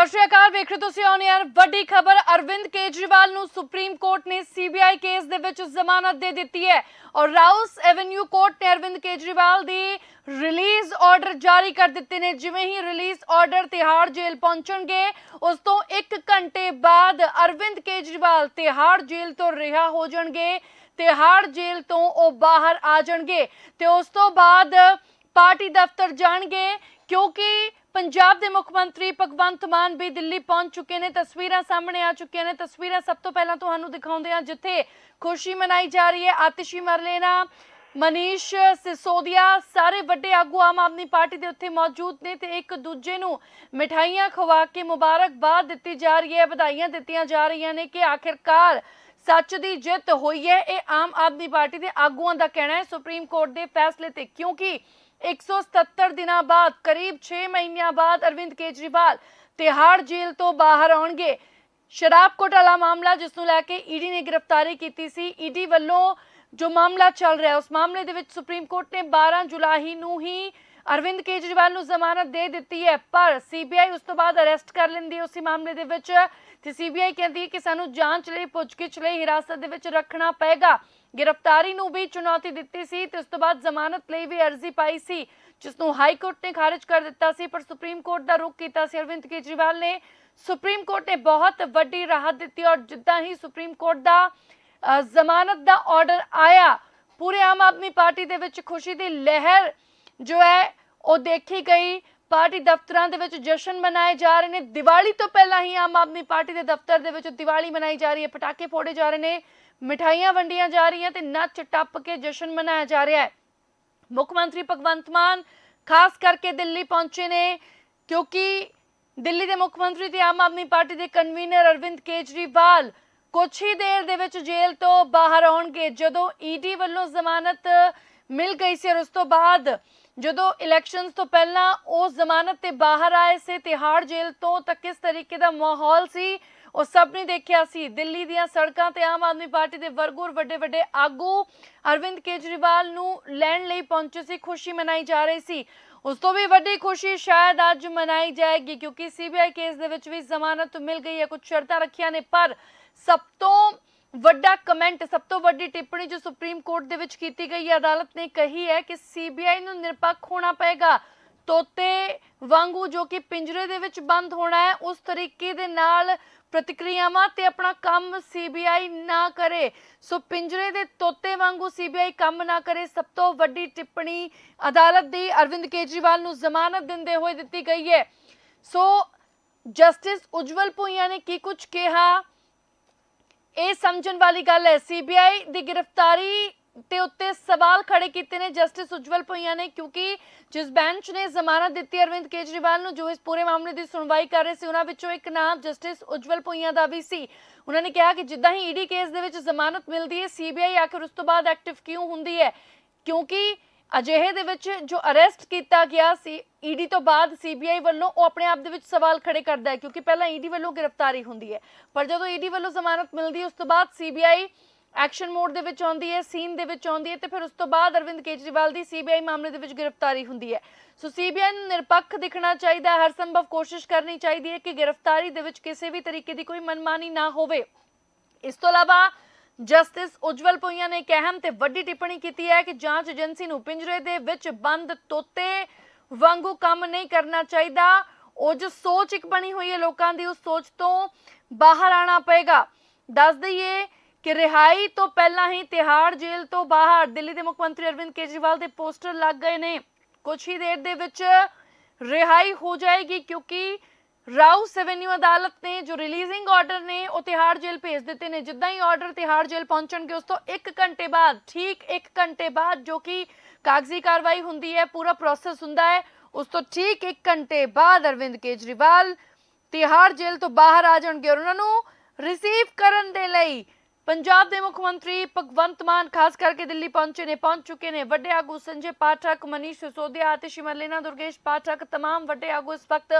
ਸਤਿ ਸ਼੍ਰੀ ਅਕਾਲ, ਵੇਖ ਰਹੇ ਹੋ ਤੁਸੀਂ ਔਨ ਯਾਰ ਵੱਡੀ ਖਬਰ, ਅਰਵਿੰਦ ਕੇਜਰੀਵਾਲ ਨੂੰ ਸੁਪਰੀਮ ਕੋਰਟ ਨੇ ਸੀਬੀਆਈ ਕੇਸ ਦੇ ਵਿੱਚ ਜ਼ਮਾਨਤ ਦੇ ਦਿੱਤੀ ਹੈ ਔਰ ਰਾਉਸ ਐਵਨਿਊ ਕੋਰਟ ਨੇ ਅਰਵਿੰਦ ਕੇਜਰੀਵਾਲ ਦੀ ਰਿਲੀਜ਼ ਆਰਡਰ ਜਾਰੀ ਕਰ ਦਿੱਤੇ ਨੇ। ਜਿਵੇਂ ਹੀ ਰਿਲੀਜ਼ ਆਰਡਰ ਤਿਹਾੜ ਜੇਲ੍ਹ ਪਹੁੰਚਣਗੇ, ਉਸ ਤੋਂ 1 ਘੰਟੇ ਬਾਅਦ ਅਰਵਿੰਦ ਕੇਜਰੀਵਾਲ ਤਿਹਾੜ ਜੇਲ੍ਹ ਤੋਂ ਰਿਹਾ ਹੋ ਜਾਣਗੇ, ਤਿਹਾੜ ਜੇਲ੍ਹ ਤੋਂ ਉਹ ਬਾਹਰ ਆ ਜਾਣਗੇ ਤੇ ਉਸ ਤੋਂ ਬਾਅਦ ਪਾਰਟੀ ਦਫ਼ਤਰ ਜਾਣਗੇ ਕਿਉਂਕਿ ਪੰਜਾਬ ਦੇ ਮੁੱਖ ਮੰਤਰੀ ਭਗਵੰਤ ਮਾਨ ਵੀ ਦਿੱਲੀ ਪਹੁੰਚ ਚੁੱਕੇ ਨੇ। ਤਸਵੀਰਾਂ ਸਾਹਮਣੇ ਆ ਚੁੱਕੀਆਂ ਨੇ। ਤਸਵੀਰਾਂ ਸਭ ਤੋਂ ਪਹਿਲਾਂ ਤੁਹਾਨੂੰ ਦਿਖਾਉਂਦੇ ਹਾਂ ਜਿੱਥੇ ਖੁਸ਼ੀ ਮਨਾਈ ਜਾ ਰਹੀ ਹੈ। ਆਤਿਸ਼ੀ ਮਰਲੇਨਾ, ਮਨੀਸ਼ ਸਿਸੋਦੀਆ, ਸਾਰੇ ਵੱਡੇ ਆਗੂ ਆਮ ਆਦਮੀ ਪਾਰਟੀ ਦੇ ਉੱਥੇ ਮੌਜੂਦ ਨੇ ਤੇ ਇੱਕ ਦੂਜੇ ਨੂੰ ਮਿਠਾਈਆਂ ਖਵਾ ਕੇ ਮੁਬਾਰਕਬਾਦ ਦਿੱਤੀ ਜਾ ਰਹੀ ਹੈ। ਵਧਾਈਆਂ ਦਿੱਤੀਆਂ ਜਾ ਰਹੀਆਂ ਨੇ ਕਿ ਆਖਿਰਕਾਰ ਸੱਚ ਦੀ ਜਿੱਤ ਹੋਈ ਹੈ। ਇਹ ਆਮ ਆਦਮੀ ਪਾਰਟੀ ਦੇ ਆਗੂਆਂ ਦਾ ਕਹਿਣਾ ਹੈ। ਸੁਪਰੀਮ ਕੋਰਟ ਦੇ ਫੈਸਲੇ ਤੇ ਕਿਉਂਕਿ 177 ਦਿਨਾਂ ਬਾਅਦ, ਕਰੀਬ 6 ਮਹੀਨਿਆਂ ਬਾਅਦ ਅਰਵਿੰਦ ਕੇਜਰੀਵਾਲ ਤਿਹਾੜ ਜੇਲ੍ਹ ਤੋਂ ਬਾਹਰ ਆਉਣਗੇ। ਸ਼ਰਾਬ ਘੋਟਾਲਾ ਮਾਮਲਾ, ਜਿਸ ਨੂੰ ਲੈ ਕੇ ਈਡੀ ਨੇ ਗ੍ਰਿਫਤਾਰੀ ਕੀਤੀ ਸੀ। ਈਡੀ ਵੱਲੋਂ ਜੋ ਮਾਮਲਾ ਚੱਲ ਰਿਹਾ, ਉਸ ਮਾਮਲੇ ਦੇ ਵਿੱਚ ਸੁਪਰੀਮ ਕੋਰਟ ਨੇ 12 ਜੁਲਾਈ ਨੂੰ ਹੀ ਅਰਵਿੰਦ ਕੇਜਰੀਵਾਲ ਨੂੰ ਜ਼ਮਾਨਤ ਦੇ ਦਿੱਤੀ ਹੈ, ਪਰ ਸੀਬੀਆਈ ਉਸ ਤੋਂ ਬਾਅਦ ਅਰੈਸਟ ਕਰ ਲੈਂਦੀ ਹੈ। ਉਸੇ ਮਾਮਲੇ ਦੇ ਵਿੱਚ ਤੇ ਸੀਬੀਆਈ ਕਹਿੰਦੀ ਹੈ ਕਿ ਸਾਨੂੰ ਜਾਂਚ ਲਈ, ਪੁੱਛਗਿੱਛ ਲਈ ਹਿਰਾਸਤ ਦੇ ਵਿੱਚ ਰੱਖਣਾ ਪਏਗਾ। ਗ੍ਰਿਫਤਾਰੀ ਨੂੰ ਵੀ ਚੁਣੌਤੀ ਦਿੱਤੀ ਸੀ ਤੇ ਉਸ ਤੋਂ ਬਾਅਦ ਜ਼ਮਾਨਤ ਲਈ ਵੀ ਅਰਜ਼ੀ ਪਾਈ ਸੀ, ਜਿਸ ਨੂੰ ਹਾਈ ਕੋਰਟ ਨੇ ਖਾਰਜ ਕਰ ਦਿੱਤਾ ਸੀ, ਪਰ ਸੁਪਰੀਮ ਕੋਰਟ ਦਾ ਰੁਖ ਕੀਤਾ ਸੀ। ਅਰਵਿੰਦ ਕੇਜਰੀਵਾਲ ਨੇ ਸੁਪਰੀਮ ਕੋਰਟ ਨੇ ਬਹੁਤ ਵੱਡੀ ਰਾਹਤ ਦਿੱਤੀ ਔਰ ਜਿੱਦਾਂ ਹੀ ਸੁਪਰੀਮ ਕੋਰਟ ਦਾ ਜ਼ਮਾਨਤ ਦਾ ਆਰਡਰ ਆਇਆ, ਪੂਰੇ ਆਮ ਆਦਮੀ ਪਾਰਟੀ ਦੇ ਵਿੱਚ ਖੁਸ਼ੀ ਦੀ ਲਹਿਰ ਜੋ ਹੈ, ਉਹ ਦੇਖੀ ਗਈ। ਪਾਰਟੀ ਦਫ਼ਤਰਾਂ ਦੇ ਵਿੱਚ ਜਸ਼ਨ ਮਨਾਏ ਜਾ ਰਹੇ ਨੇ। ਦੀਵਾਲੀ ਤੋਂ ਪਹਿਲਾਂ ਹੀ ਆਮ ਆਦਮੀ ਪਾਰਟੀ ਦੇ ਦਫ਼ਤਰ ਦੇ ਵਿੱਚ ਦੀਵਾਲੀ ਮਨਾਈ ਜਾ ਰਹੀ ਹੈ। ਪਟਾਕੇ ਫੋੜੇ ਜਾ ਰਹੇ ਨੇ, ਮਿਠਾਈਆਂ ਵੰਡੀਆਂ ਜਾ ਰਹੀਆਂ ਤੇ ਨੱਚ ਟੱਪ ਕੇ ਜਸ਼ਨ ਮਨਾਇਆ ਜਾ ਰਿਹਾ ਹੈ। ਮੁੱਖ ਮੰਤਰੀ ਭਗਵੰਤ ਮਾਨ ਖਾਸ ਕਰਕੇ ਦਿੱਲੀ ਪਹੁੰਚੇ ਨੇ, ਕਿਉਂਕਿ ਦਿੱਲੀ ਦੇ ਮੁੱਖ ਮੰਤਰੀ ਤੇ ਆਮ ਆਦਮੀ ਪਾਰਟੀ ਦੇ ਕਨਵੀਨਰ ਅਰਵਿੰਦ ਕੇਜਰੀਵਾਲ ਕੁਛ ਹੀ ਦੇਰ ਦੇ ਵਿੱਚ ਜੇਲ੍ਹ ਤੋਂ ਬਾਹਰ ਆਉਣਗੇ। ਜਦੋਂ ਈਡੀ ਵੱਲੋਂ ਜ਼ਮਾਨਤ ਮਿਲ ਗਈ ਸੀ ਔਰ ਉਸ ਤੋਂ ਬਾਅਦ ਜਦੋਂ ਇਲੈਕਸ਼ਨਸ ਤੋਂ ਪਹਿਲਾਂ ਉਹ ਜ਼ਮਾਨਤ ਤੇ ਬਾਹਰ ਆਏ ਸੀ, ਤਿਹਾੜ ਜੇਲ੍ਹ ਤੋਂ ਤਾਂ ਕਿਸ ਤਰੀਕੇ ਦਾ ਮਾਹੌਲ ਸੀ, ਉਹ ਸਭ ਨੇ ਦੇਖਿਆ ਸੀ। ਦਿੱਲੀ ਦੀਆਂ ਸੜਕਾਂ ਤੇ ਆਮ ਆਦਮੀ ਪਾਰਟੀ ਦੇ ਵਰਗੂਰ ਵੱਡੇ ਵੱਡੇ ਆਗੂ ਅਰਵਿੰਦ ਕੇਜਰੀਵਾਲ ਨੂੰ ਲੈਣ ਲਈ ਪਹੁੰਚੇ ਸੀ, ਖੁਸ਼ੀ ਮਨਾਈ ਜਾ ਰਹੀ ਸੀ। ਉਸ ਤੋਂ ਵੀ ਵੱਡੀ ਖੁਸ਼ੀ ਸ਼ਾਇਦ ਅੱਜ ਮਨਾਈ ਜਾਏਗੀ, ਕਿਉਂਕਿ ਸੀਬੀਆਈ ਕੇਸ ਦੇ ਵਿੱਚ ਵੀ ਜ਼ਮਾਨਤ ਮਿਲ ਗਈ ਹੈ, ਕੁਝ ਸ਼ਰਤਾਂ ਰੱਖੀਆਂ ਨੇ, ਪਰ ਸਭ ਤੋਂ ਵੱਡਾ ਕਮੈਂਟ, ਸਭ ਤੋਂ ਵੱਡੀ ਟਿੱਪਣੀ ਜੋ ਸੁਪਰੀਮ ਕੋਰਟ ਦੇ ਵਿੱਚ ਕੀਤੀ ਗਈ ਹੈ, ਅਦਾਲਤ ਨੇ ਕਹੀ ਹੈ ਕਿ ਸੀਬੀਆਈ ਨੂੰ ਨਿਰਪੱਖ ਹੋਣਾ ਪਏਗਾ। ਤੋਤੇ ਵਾਂਗੂ ਜੋ ਕਿ ਪਿੰਜਰੇ ਦੇ ਵਿੱਚ ਬੰਦ ਹੋਣਾ ਹੈ, ਉਸ ਤਰੀਕੇ ਦੇ ਨਾਲ ਪ੍ਰਤੀਕਿਰਿਆਵਾਂ ਤੇ ਆਪਣਾ ਕੰਮ ਸੀਬੀਆਈ ਨਾ ਕਰੇ। ਸੋ ਪਿੰਜਰੇ ਦੇ ਤੋਤੇ ਵਾਂਗੂ ਸੀਬੀਆਈ ਕੰਮ ਨਾ ਕਰੇ, ਸਭ ਤੋਂ ਵੱਡੀ ਟਿੱਪਣੀ ਅਦਾਲਤ ਦੀ ਅਰਵਿੰਦ ਕੇਜਰੀਵਾਲ ਨੂੰ ਜ਼ਮਾਨਤ ਦਿੰਦੇ ਹੋਏ ਦਿੱਤੀ ਗਈ ਹੈ। ਸੋ ਜਸਟਿਸ ਉਜਵਲ ਭੁਈਆ ਨੇ ਕੀ ਕੁਝ ਕਿਹਾ? ਇਹ ਸਮਝਣ ਵਾਲੀ ਗੱਲ ਹੈ ਸੀਬੀਆਈ ਦੀ ਗ੍ਰਿਫਤਾਰੀ ਤੇ ਉੱਤੇ ਸਵਾਲ ਖੜੇ ਕੀਤੇ ਨੇ, ਜਸਟਿਸ ਉਜਵਲ ਭੁਈਆ ਨੇ, ਕਿਉਂਕਿ ਜਿਸ ਬੈਂਚ ਨੇ ਜ਼ਮਾਨਤ ਦਿੱਤੀ, ਅਰਵਿੰਦ ਕੇਜਰੀਵਾਲ ਨੂੰ, ਜੋ ਇਸ ਪੂਰੇ ਮਾਮਲੇ ਦੀ ਸੁਣਵਾਈ ਕਰ ਰਹੇ ਸੀ, ਉਹਨਾਂ ਵਿੱਚੋਂ ਇੱਕ ਨਾਮ ਜਸਟਿਸ ਉਜਵਲ ਭੁਈਆ ਦਾ ਵੀ ਸੀ। ਉਹਨਾਂ ਨੇ ਕਿਹਾ ਕਿ ਜਿੱਦਾਂ ਹੀ ਈਡੀ ਕੇਸ ਦੇ ਵਿੱਚ ਜ਼ਮਾਨਤ ਮਿਲਦੀ ਹੈ ਸੀਬੀਆਈ ਆਖਰ ਉਸ ਤੋਂ ਬਾਅਦ ਐਕਟਿਵ ਕਿਉਂ ਹੁੰਦੀ ਹੈ? ਕਿਉਂਕਿ ਅਜਿਹੇ ਦੇ ਵਿੱਚ ਜੋ ਅਰੈਸਟ ਕੀਤਾ ਗਿਆ ਸੀ, ਈਡੀ ਤੋਂ ਬਾਅਦ ਸੀਬੀਆਈ ਵੱਲੋਂ ਉਹ ਆਪਣੇ ਆਪ ਦੇ ਵਿੱਚ ਸਵਾਲ ਖੜੇ ਕਰਦਾ ਹੈ, ਕਿਉਂਕਿ ਪਹਿਲਾਂ ਈਡੀ ਵੱਲੋਂ ਗ੍ਰਿਫਤਾਰੀ ਹੁੰਦੀ ਹੈ। ਪਰ ਜਦੋਂ ਈਡੀ ਵੱਲੋਂ ਜ਼ਮਾਨਤ ਮਿਲਦੀ ਉਸ ਤੋਂ ਬਾਅਦ ਸੀਬੀਆਈ ਐਕਸ਼ਨ ਮੋਡ ਦੇ ਵਿੱਚ ਆਉਂਦੀ ਹੈ, ਸੀਨ ਦੇ ਵਿੱਚ ਆਉਂਦੀ ਹੈ ਤੇ ਫਿਰ ਉਸ ਤੋਂ ਬਾਅਦ ਅਰਵਿੰਦ ਕੇਜਰੀਵਾਲ ਦੀ ਸੀਬੀਆਈ ਮਾਮਲੇ ਦੇ ਵਿੱਚ ਗ੍ਰਿਫਤਾਰੀ ਹੁੰਦੀ ਹੈ। ਸੋ ਸੀਬੀਆਈ ਨੂੰ ਨਿਰਪੱਖ ਦਿਖਣਾ ਚਾਹੀਦਾ ਹੈ, ਹਰ ਸੰਭਵ ਕੋਸ਼ਿਸ਼ ਕਰਨੀ ਚਾਹੀਦੀ ਹੈ ਕਿ ਗ੍ਰਿਫਤਾਰੀ ਦੇ ਵਿੱਚ ਕਿਸੇ ਵੀ ਤਰੀਕੇ ਦੀ ਕੋਈ ਮਨਮਾਨੀ ਨਾ ਹੋਵੇ। ਇਸ ਤੋਂ ਇਲਾਵਾ ਜਸਟਿਸ ਉਜਵਲ ਪੁਈਆ ਨੇ ਇੱਕ ਅਹਿਮ ਤੇ ਵੱਡੀ ਟਿੱਪਣੀ ਕੀਤੀ ਹੈ ਕਿ ਜਾਂਚ ਏਜੰਸੀ ਨੂੰ ਪਿੰਜਰੇ ਦੇ ਵਿੱਚ ਬੰਦ ਤੋਤੇ ਵਾਂਗੂ ਕੰਮ ਨਹੀਂ ਕਰਨਾ ਚਾਹੀਦਾ। ਉਹ ਜੋ ਸੋਚ ਇੱਕ ਬਣੀ ਹੋਈ ਹੈ ਲੋਕਾਂ ਦੀ, ਉਸ ਸੋਚ ਤੋਂ ਬਾਹਰ ਆਣਾ ਪਏਗਾ। ਦੱਸ ਦਈਏ ਕਿ ਰਿਹਾਈ ਤੋਂ ਪਹਿਲਾਂ ਹੀ ਤਿਹਾੜ ਜੇਲ੍ਹ ਤੋਂ ਬਾਹਰ ਦਿੱਲੀ ਦੇ ਮੁੱਖ ਮੰਤਰੀ ਅਰਵਿੰਦ ਕੇਜਰੀਵਾਲ ਦੇ ਪੋਸਟਰ ਲੱਗ ਗਏ ਨੇ। ਕੁਝ ਹੀ ਦੇਰ ਦੇ ਵਿੱਚ ਰਿਹਾਈ ਹੋ ਜਾਏਗੀ ਕਿਉਂਕਿ ਰਾਉਸ ਐਵਨਿਊ ਅਦਾਲਤ ਨੇ ਜੋ ਰਿਲੀਜ਼ਿੰਗ ਆਰਡਰ ਨੇ, ਉਹ ਤਿਹਾੜ ਜੇਲ੍ਹ ਭੇਜ ਦਿੱਤੇ ਨੇ। ਜਿੱਦਾਂ ਹੀ ਆਰਡਰ ਤਿਹਾੜ ਜੇਲ੍ਹ ਪਹੁੰਚਣਗੇ, ਉਸ ਤੋਂ 1 ਘੰਟੇ ਬਾਅਦ, ਠੀਕ 1 ਘੰਟੇ ਬਾਅਦ ਜੋ ਕਿ ਕਾਗਜ਼ੀ ਕਾਰਵਾਈ ਹੁੰਦੀ ਹੈ, ਪੂਰਾ ਪ੍ਰੋਸੈਸ ਹੁੰਦਾ ਹੈ, ਉਸ ਤੋਂ ਠੀਕ 1 ਘੰਟੇ ਬਾਅਦ ਅਰਵਿੰਦ ਕੇਜਰੀਵਾਲ ਤਿਹਾੜ ਜੇਲ੍ਹ ਤੋਂ ਬਾਹਰ ਆ ਜਾਣਗੇ ਔਰ ਉਹਨਾਂ ਨੂੰ ਰਿਸੀਵ ਕਰਨ ਦੇ ਲਈ ਪੰਜਾਬ ਦੇ ਮੁੱਖ ਮੰਤਰੀ ਭਗਵੰਤ ਮਾਨ ਖਾਸ ਕਰਕੇ ਦਿੱਲੀ ਪਹੁੰਚੇ ਨੇ ਪਹੁੰਚ ਚੁੱਕੇ ਨੇ ਵੱਡੇ ਆਗੂ ਸੰਜੇ ਪਾਠਕ ਮਨੀਸ਼ ਸਿਸੋਦੀਆ ਆਤਿਸ਼ ਮਰਲੇਨਾ ਦੁਰਗੇਸ਼ ਪਾਠਕ तमाम ਵੱਡੇ ਆਗੂ ਇਸ ਵਕਤ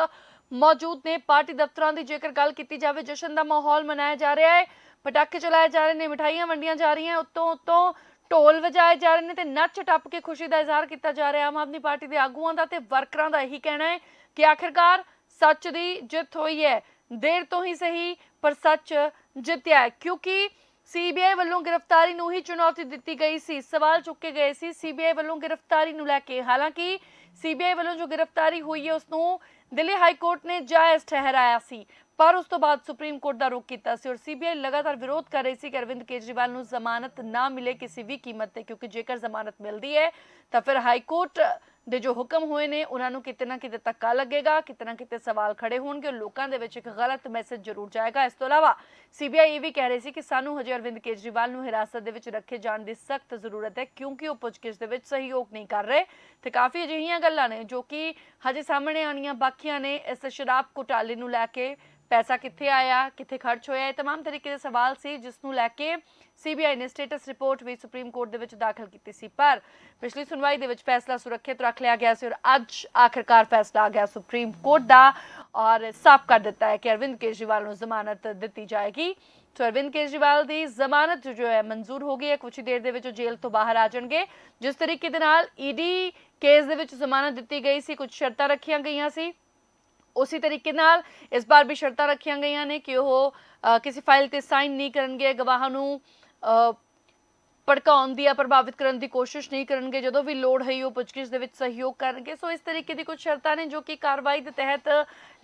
ਮੌਜੂਦ ਨੇ ਪਾਰਟੀ ਦਫ਼ਤਰਾਂ ਦੀ ਜੇਕਰ ਗੱਲ ਕੀਤੀ ਜਾਵੇ ਜਸ਼ਨ ਦਾ ਮਾਹੌਲ ਮਨਾਇਆ ਜਾ ਰਿਹਾ ਹੈ ਪਟਾਕੇ ਚਲਾਏ ਜਾ ਰਹੇ ਨੇ ਮਿਠਾਈਆਂ ਵੰਡੀਆਂ ਜਾ ਰਹੀਆਂ ਉੱਤੋਂ ਉੱਤੋਂ ਢੋਲ ਵਜਾਏ ਜਾ ਰਹੇ ਨੇ ਤੇ ਨੱਚ ਟੱਪ ਕੇ ਖੁਸ਼ੀ ਦਾ ਇਜ਼ਹਾਰ ਕੀਤਾ ਜਾ ਰਿਹਾ ਆਮ ਆਦਮੀ ਪਾਰਟੀ ਦੇ ਆਗੂਆਂ ਦਾ ਤੇ ਵਰਕਰਾਂ ਦਾ ਇਹੀ ਕਹਿਣਾ ਹੈ ਕਿ ਆਖਿਰਕਾਰ ਸੱਚ ਦੀ ਜਿੱਤ ਹੋਈ ਹੈ ਦੇਰ ਤੋਂ ਹੀ ਸਹੀ ਪਰ ਸੱਚ ਜਿੱਤਿਆ ਹੈ ਕਿਉਂਕਿ ਸੀਬੀਆਈ ਵੱਲੋਂ ਗ੍ਰਿਫਤਾਰੀ ਨੂੰ ਹੀ ਚੁਣੌਤੀ ਦਿੱਤੀ ਗਈ ਸੀ। ਸਵਾਲ ਚੁੱਕੇ ਗਏ ਸੀ ਸੀਬੀਆਈ ਵੱਲੋਂ ਗ੍ਰਿਫਤਾਰੀ ਨੂੰ ਲੈ ਕੇ। ਹਾਲਾਂਕਿ ਸੀਬੀਆਈ ਵੱਲੋਂ ਜੋ ਗ੍ਰਿਫਤਾਰੀ ਹੋਈ ਹੈ, ਉਸ ਨੂੰ ਦਿੱਲੀ ਹਾਈ ਕੋਰਟ ਨੇ ਜਾਇਜ਼ ਠਹਿਰਾਇਆ ਸੀ, ਪਰ ਉਸ ਤੋਂ ਬਾਅਦ ਸੁਪਰੀਮ ਕੋਰਟ ਦਾ ਰੁਖ ਕੀਤਾ ਸੀ ਔਰ ਸੀਬੀਆਈ ਲਗਾਤਾਰ ਵਿਰੋਧ ਕਰ ਰਹੀ ਸੀ ਕਿ ਅਰਵਿੰਦ ਕੇਜਰੀਵਾਲ ਨੂੰ ਜ਼ਮਾਨਤ ਨਾ ਮਿਲੇ, ਕਿਸੇ ਵੀ ਕੀਮਤ ਤੇ, ਕਿਉਂਕਿ ਜੇਕਰ ਜ਼ਮਾਨਤ ਮਿਲਦੀ ਹੈ, ਤਾਂ ਫਿਰ ਹਾਈ ਕੋਰਟ ਦੇ ਜੋ ਹੁਕਮ ਹੋਏ ਨੇ ਉਹਨਾਂ ਨੂੰ ਕਿਤੇ ਨਾ ਕਿਤੇ ਧੱਕਾ ਲੱਗੇਗਾ ਕਿਤੇ ਨਾ ਕਿਤੇ ਸਵਾਲ ਖੜੇ ਹੋਣਗੇ ਔਰ ਲੋਕਾਂ ਦੇ ਵਿੱਚ ਇੱਕ ਗਲਤ ਮੈਸੇਜ ਜ਼ਰੂਰ ਜਾਏਗਾ ਇਸ ਤੋਂ ਇਲਾਵਾ ਸੀਬੀਆਈ ਇਹ ਵੀ ਕਹਿ ਰਹੀ ਸੀ ਕਿ ਸਾਨੂੰ ਹਜੇ ਅਰਵਿੰਦ ਕੇਜਰੀਵਾਲ ਨੂੰ ਹਿਰਾਸਤ ਦੇ ਵਿੱਚ ਰੱਖੇ ਜਾਣ ਦੀ ਸਖਤ ਜ਼ਰੂਰਤ ਹੈ ਕਿਉਂਕਿ ਉਹ ਪੁੱਛਗਿੱਛ ਦੇ ਵਿੱਚ ਸਹਿਯੋਗ ਨਹੀਂ ਕਰ ਰਹੇ ਤੇ ਕਾਫੀ ਅਜਿਹੀਆਂ ਗੱਲਾਂ ਨੇ ਜੋ ਕਿ ਹਜੇ ਸਾਹਮਣੇ ਆਣੀਆਂ ਬਾਕੀਆਂ ਨੇ ਇਸ ਸ਼ਰਾਬ ਘੁਟਾਲੇ ਨੂੰ ਲੈ ਕੇ ਪੈਸਾ ਕਿੱਥੇ ਆਇਆ ਕਿੱਥੇ ਖਰਚ ਹੋਇਆ ਇਹ तमाम ਤਰੀਕੇ ਦੇ ਸਵਾਲ ਸੀ ਜਿਸ ਨੂੰ ਲੈ ਕੇ ਸੀਬੀਆਈ ਨੇ ਸਟੇਟਸ ਰਿਪੋਰਟ ਵੀ ਸੁਪਰੀਮ ਕੋਰਟ ਦੇ ਵਿੱਚ ਦਾਖਲ ਕੀਤੀ ਸੀ, ਪਰ ਪਿਛਲੀ ਸੁਣਵਾਈ ਦੇ ਵਿੱਚ ਫੈਸਲਾ ਸੁਰੱਖਿਅਤ ਰੱਖ ਲਿਆ ਗਿਆ ਸੀ ਔਰ ਅੱਜ ਆਖਰਕਾਰ ਫੈਸਲਾ ਆ ਗਿਆ ਸੁਪਰੀਮ ਕੋਰਟ ਦਾ ਔਰ ਸਾਫ਼ ਕਰ ਦਿੱਤਾ ਹੈ ਕਿ ਅਰਵਿੰਦ ਕੇਜਰੀਵਾਲ ਨੂੰ ਜ਼ਮਾਨਤ ਦਿੱਤੀ ਜਾਏਗੀ। ਸੋ ਅਰਵਿੰਦ ਕੇਜਰੀਵਾਲ ਦੀ ਜ਼ਮਾਨਤ ਜੋ ਹੈ ਮਨਜ਼ੂਰ ਹੋ ਗਈ ਹੈ ਕੁਝ ਹੀ ਦੇਰ ਦੇ ਵਿੱਚ ਉਹ ਜੇਲ੍ਹ ਤੋਂ ਬਾਹਰ ਆ ਜਾਣਗੇ। ਜਿਸ ਤਰੀਕੇ ਦੇ ਨਾਲ ਈਡੀ ਕੇਸ ਦੇ ਵਿੱਚ ਜ਼ਮਾਨਤ ਦਿੱਤੀ ਗਈ ਸੀ ਕੁਝ ਸ਼ਰਤਾਂ ਰੱਖੀਆਂ ਗਈਆਂ ਸੀ। ਉਸੇ ਤਰੀਕੇ ਨਾਲ ਇਸ ਵਾਰ ਵੀ ਸ਼ਰਤਾਂ ਰੱਖੀਆਂ ਗਈਆਂ ਨੇ ਕਿ ਉਹ ਕਿਸੇ ਫਾਈਲ ਤੇ ਸਾਈਨ ਨਹੀਂ ਕਰਨਗੇ, ਗਵਾਹਾਂ ਨੂੰ ਭੜਕਾਉਣ ਦੀ ਜਾਂ ਪ੍ਰਭਾਵਿਤ ਕਰਨ ਦੀ ਕੋਸ਼ਿਸ਼ ਨਹੀਂ ਕਰਨਗੇ, ਜਦੋਂ ਵੀ ਲੋੜ ਹੈ ਉਹ ਪੁੱਛਗਿੱਛ ਦੇ ਵਿੱਚ ਸਹਿਯੋਗ ਕਰਨਗੇ। ਸੋ ਇਸ ਤਰੀਕੇ ਦੀ ਕੁਝ ਸ਼ਰਤਾਂ ਨੇ ਜੋ ਕਿ ਕਾਰਵਾਈ ਦੇ ਤਹਿਤ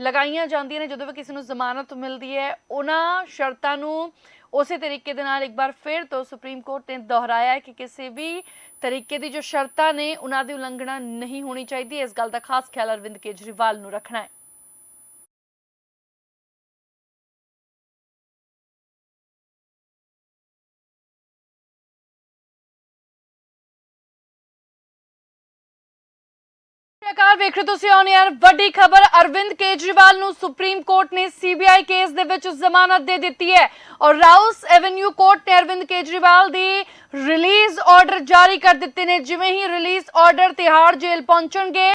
ਲਗਾਈਆਂ ਜਾਂਦੀਆਂ ਨੇ, ਜਦੋਂ ਵੀ ਕਿਸੇ ਨੂੰ ਜ਼ਮਾਨਤ ਮਿਲਦੀ ਹੈ, ਉਹਨਾਂ ਸ਼ਰਤਾਂ ਨੂੰ ਉਸੇ ਤਰੀਕੇ ਦੇ ਨਾਲ ਇੱਕ ਵਾਰ ਫਿਰ ਤੋਂ ਸੁਪਰੀਮ ਕੋਰਟ ਨੇ ਦੁਹਰਾਇਆ ਕਿ ਕਿਸੇ ਵੀ ਤਰੀਕੇ ਦੀ ਜੋ ਸ਼ਰਤਾਂ ਨੇ, ਉਹਨਾਂ ਦੀ ਉਲੰਘਣਾ ਨਹੀਂ ਹੋਣੀ ਚਾਹੀਦੀ। ਇਸ ਗੱਲ ਦਾ ਖਾਸ ਖਿਆਲ ਅਰਵਿੰਦ ਕੇਜਰੀਵਾਲ ਨੂੰ ਰੱਖਣਾ ਹੈ। ਸਰਕਾਰ ਵੇਖ ਰਹੇ ਹੋ ਤੁਸੀਂ ਔਨ 에ਅਰ ਵੱਡੀ ਖਬਰ, ਅਰਵਿੰਦ ਕੇਜਰੀਵਾਲ ਨੂੰ ਸੁਪਰੀਮ ਕੋਰਟ ਨੇ ਸੀਬੀਆਈ ਕੇਸ ਦੇ ਵਿੱਚ ਜ਼ਮਾਨਤ ਦੇ ਦਿੱਤੀ ਹੈ ਔਰ ਰਾਉਸ ਐਵਨਿਊ ਕੋਰਟ ਨੇ ਅਰਵਿੰਦ ਕੇਜਰੀਵਾਲ ਦੀ ਰਿਲੀਜ਼ ਆਰਡਰ ਜਾਰੀ ਕਰ ਦਿੱਤੇ ਨੇ, ਜਿਵੇਂ ਹੀ ਰਿਲੀਜ਼ ਆਰਡਰ ਤਿਹਾੜ ਜੇਲ੍ਹ ਪਹੁੰਚਣਗੇ।